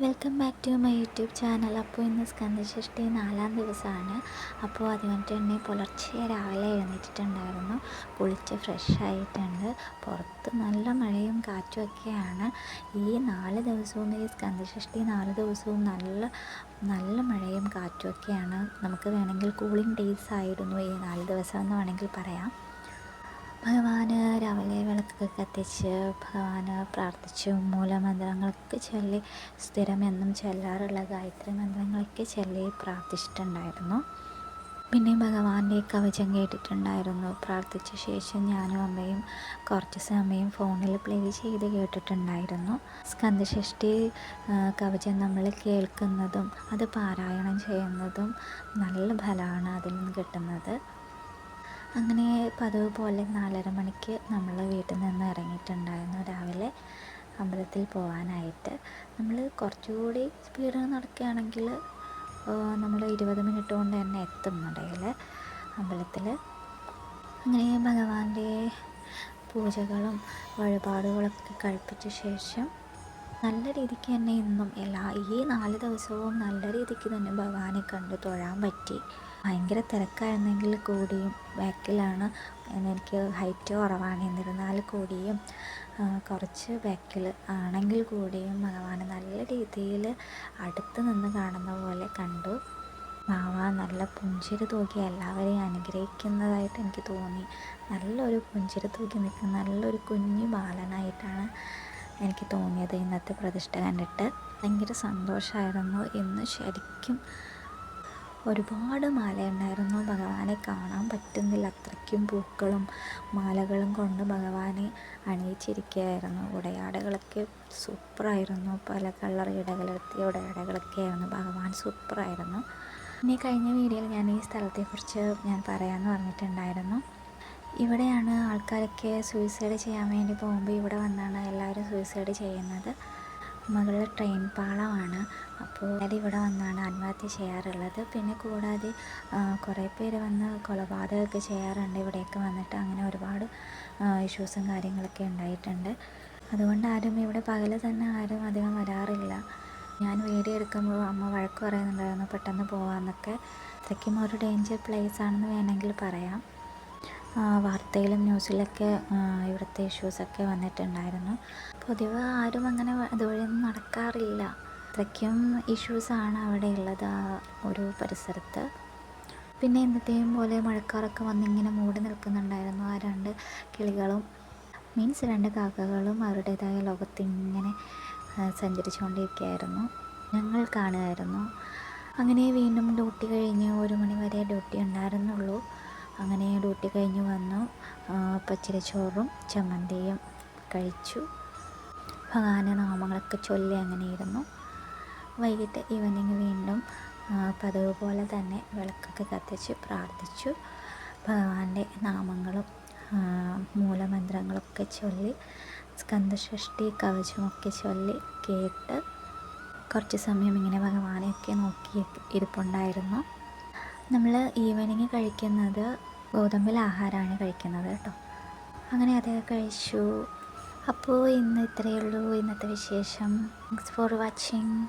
Welcome back to my YouTube channel. അപ്പോൾ ഇന്ന് സ്കന്ധഷ്ടി നാലാം ദിവസമാണ്. അപ്പോൾ അതുകൊണ്ട് തന്നെ പുലർച്ചെ രാവിലെ എഴുന്നേറ്റിട്ടുണ്ടായിരുന്നു. കുളിച്ച് ഫ്രഷ് ആയിട്ടുണ്ട്. പുറത്ത് നല്ല മഴയും കാറ്റും ഒക്കെയാണ്. ഈ നാല് ദിവസവും ഈ സ്കന്ധഷ്ടി നാല് ദിവസവും നല്ല നല്ല മഴയും കാറ്റും ഒക്കെയാണ്. നമുക്ക് വേണമെങ്കിൽ കൂളിംഗ് ഡേയ്സ് ആയിരുന്നു ഈ നാല് ദിവസം എന്ന് വേണമെങ്കിൽ പറയാം. ഭഗവാന് രാവിലെ വിളക്കൊക്കെ കത്തിച്ച് ഭഗവാന് പ്രാർത്ഥിച്ചു മൂലമന്ത്രങ്ങളൊക്കെ ചൊല്ലി സ്ഥിരം എന്നും ചൊല്ലാറുള്ള ഗായത്രി മന്ത്രങ്ങളൊക്കെ ചൊല്ലി പ്രാർത്ഥിച്ചിട്ടുണ്ടായിരുന്നു. പിന്നെ ഭഗവാന്റെ കവചം കേട്ടിട്ടുണ്ടായിരുന്നു. പ്രാർത്ഥിച്ച ശേഷം ഞാനും അമ്മയും കുറച്ച് സമയം ഫോണിൽ പ്ലേ ചെയ്ത് കേട്ടിട്ടുണ്ടായിരുന്നു. സ്കന്ധഷ്ടി കവചം നമ്മൾ കേൾക്കുന്നതും അത് പാരായണം ചെയ്യുന്നതും നല്ല ഫലമാണ് അതിൽ നിന്ന് കിട്ടുന്നത്. അങ്ങനെ പതിവ് പോലെ നാലര മണിക്ക് നമ്മൾ വീട്ടിൽ നിന്ന് ഇറങ്ങിയിട്ടുണ്ടായിരുന്നു രാവിലെ അമ്പലത്തിൽ പോകാനായിട്ട് നമ്മൾ കുറച്ചുകൂടി സ്പീഡിൽ നടക്കുകയാണെങ്കിൽ നമ്മൾ ഇരുപത് മിനിറ്റ് കൊണ്ട് തന്നെ എത്തും നടയിൽ അമ്പലത്തിൽ അങ്ങനെ ഭഗവാന്റെ പൂജകളും വഴിപാടുകളൊക്കെ കഴിപ്പിച്ച ശേഷം നല്ല രീതിക്ക് തന്നെ ഇന്നും എല്ലാ ഈ നാല് ദിവസവും നല്ല രീതിക്ക് തന്നെ ഭഗവാനെ കണ്ട് തൊഴാൻ പറ്റി. ഭയങ്കര തിരക്കായിരുന്നെങ്കിൽ കൂടിയും ബാക്കിലാണ് എനിക്ക് ഹൈറ്റ് കുറവാണ്. എന്നിരുന്നാൽ കൂടിയും കുറച്ച് ബാക്കിൽ ആണെങ്കിൽ കൂടിയും ഭഗവാനെ നല്ല രീതിയിൽ അടുത്ത് നിന്ന് കാണുന്ന പോലെ കണ്ടു. ബാവ നല്ല പുഞ്ചിരി തൂക്കി എല്ലാവരെയും അനുഗ്രഹിക്കുന്നതായിട്ട് എനിക്ക് തോന്നി. നല്ലൊരു പുഞ്ചിരി തൂക്കി നിൽക്കുന്ന നല്ലൊരു കുഞ്ഞു ബാലനായിട്ടാണ് എനിക്ക് തോന്നിയത് ഇന്നത്തെ പ്രതിഷ്ഠ കണ്ടിട്ട് ഭയങ്കര സന്തോഷമായിരുന്നു ഇന്ന് ശരിക്കും ഒരുപാട് മാലയുണ്ടായിരുന്നു. ഭഗവാനെ കാണാൻ പറ്റുന്നില്ല. അത്രയ്ക്കും പൂക്കളും മാലകളും കൊണ്ട് ഭഗവാനെ അണിയിച്ചിരിക്കുകയായിരുന്നു. ഉടയാടകളൊക്കെ സൂപ്പറായിരുന്നു. പല കളർ ഇടകലർത്തിയ ഉടയാടകളൊക്കെ ആയിരുന്നു ഭഗവാൻ സൂപ്പറായിരുന്നു. ഇനി കഴിഞ്ഞ വീഡിയോയിൽ ഞാൻ ഈ സ്ഥലത്തെക്കുറിച്ച് ഞാൻ പറയാമെന്ന് പറഞ്ഞിട്ടുണ്ടായിരുന്നു. ഇവിടെയാണ് ആൾക്കാരൊക്കെ സൂയിസൈഡ് ചെയ്യാൻ വേണ്ടി പോകുമ്പോൾ ഇവിടെ വന്നാണ് എല്ലാവരും സൂയിസൈഡ് ചെയ്യുന്നത്. മുകളിൽ ട്രെയിൻ പാളമാണ് അപ്പോൾ എല്ലാവരും ഇവിടെ വന്നാണ് ആത്മഹത്യ ചെയ്യാറുള്ളത്. പിന്നെ കൂടാതെ കുറേ പേര് വന്ന് കൊലപാതകമൊക്കെ ചെയ്യാറുണ്ട്. ഇവിടെയൊക്കെ വന്നിട്ട് അങ്ങനെ ഒരുപാട് ഇഷ്യൂസും കാര്യങ്ങളൊക്കെ ഉണ്ടായിട്ടുണ്ട്. അതുകൊണ്ട് ആരും ഇവിടെ പകൽ തന്നെ ആരും അധികം വരാറില്ല. ഞാൻ വീഡിയോ എടുക്കുമ്പോൾ അമ്മ വഴക്ക് പറയുന്നുണ്ടായിരുന്നു പെട്ടെന്ന് പോകാമെന്നൊക്കെ അത്രയ്ക്കും ഒരു ഡേഞ്ചർ പ്ലേസ് ആണെന്ന് വേണമെങ്കിൽ പറയാം. വാർത്തയിലും ന്യൂസിലൊക്കെ ഇവിടുത്തെ ഇഷ്യൂസൊക്കെ വന്നിട്ടുണ്ടായിരുന്നു. പൊതുവെ ആരും അങ്ങനെ അതുവഴിയൊന്നും നടക്കാറില്ല. അത്രയ്ക്കും ഇഷ്യൂസാണ് അവിടെ ഉള്ളത് ആ ഒരു പരിസരത്ത്. പിന്നെ എന്നത്തെയും പോലെ മഴക്കാറൊക്കെ വന്നിങ്ങനെ മൂടി നിൽക്കുന്നുണ്ടായിരുന്നു ആ രണ്ട് കിളികളും. മീൻസ് രണ്ട് കാക്കകളും അവരുടേതായ ലോകത്തിങ്ങനെ സഞ്ചരിച്ചുകൊണ്ടിരിക്കുകയായിരുന്നു. ഞങ്ങൾ കാണുമായിരുന്നു. അങ്ങനെ വീണ്ടും ഡ്യൂട്ടി കഴിഞ്ഞ് ഒരു മണി വരെ ഡ്യൂട്ടി ഉണ്ടായിരുന്നുള്ളൂ. അങ്ങനെ ഡ്യൂട്ടി കഴിഞ്ഞ് വന്നു. പച്ചിരച്ചോറും ചമ്മന്തിയും കഴിച്ചു. ഭഗവാന നാമങ്ങളൊക്കെ ചൊല്ലി അങ്ങനെ ഇരുന്നു. വൈകിട്ട് ഈവനിങ് വീണ്ടും പതിവ് പോലെ തന്നെ വിളക്കൊക്കെ കത്തിച്ച് പ്രാർത്ഥിച്ചു. ഭഗവാന്റെ നാമങ്ങളും മൂലമന്ത്രങ്ങളൊക്കെ ചൊല്ലി സ്കന്ധഷ്ടി കവചമൊക്കെ ചൊല്ലി കേട്ട് കുറച്ച് സമയം ഇങ്ങനെ ഭഗവാനെയൊക്കെ നോക്കി ഇരിപ്പുണ്ടായിരുന്നു. നമ്മൾ ഈവനിങ് കഴിക്കുന്നത് ഗോതമ്പിൽ ആഹാരമാണ് കഴിക്കുന്നത് കേട്ടോ. അങ്ങനെ അത് കഴിച്ചു. അപ്പോൾ ഇന്ന് ഇത്രയേ ഉള്ളൂ. ഇന്നത്തെ വിശേഷം. Thanks for watching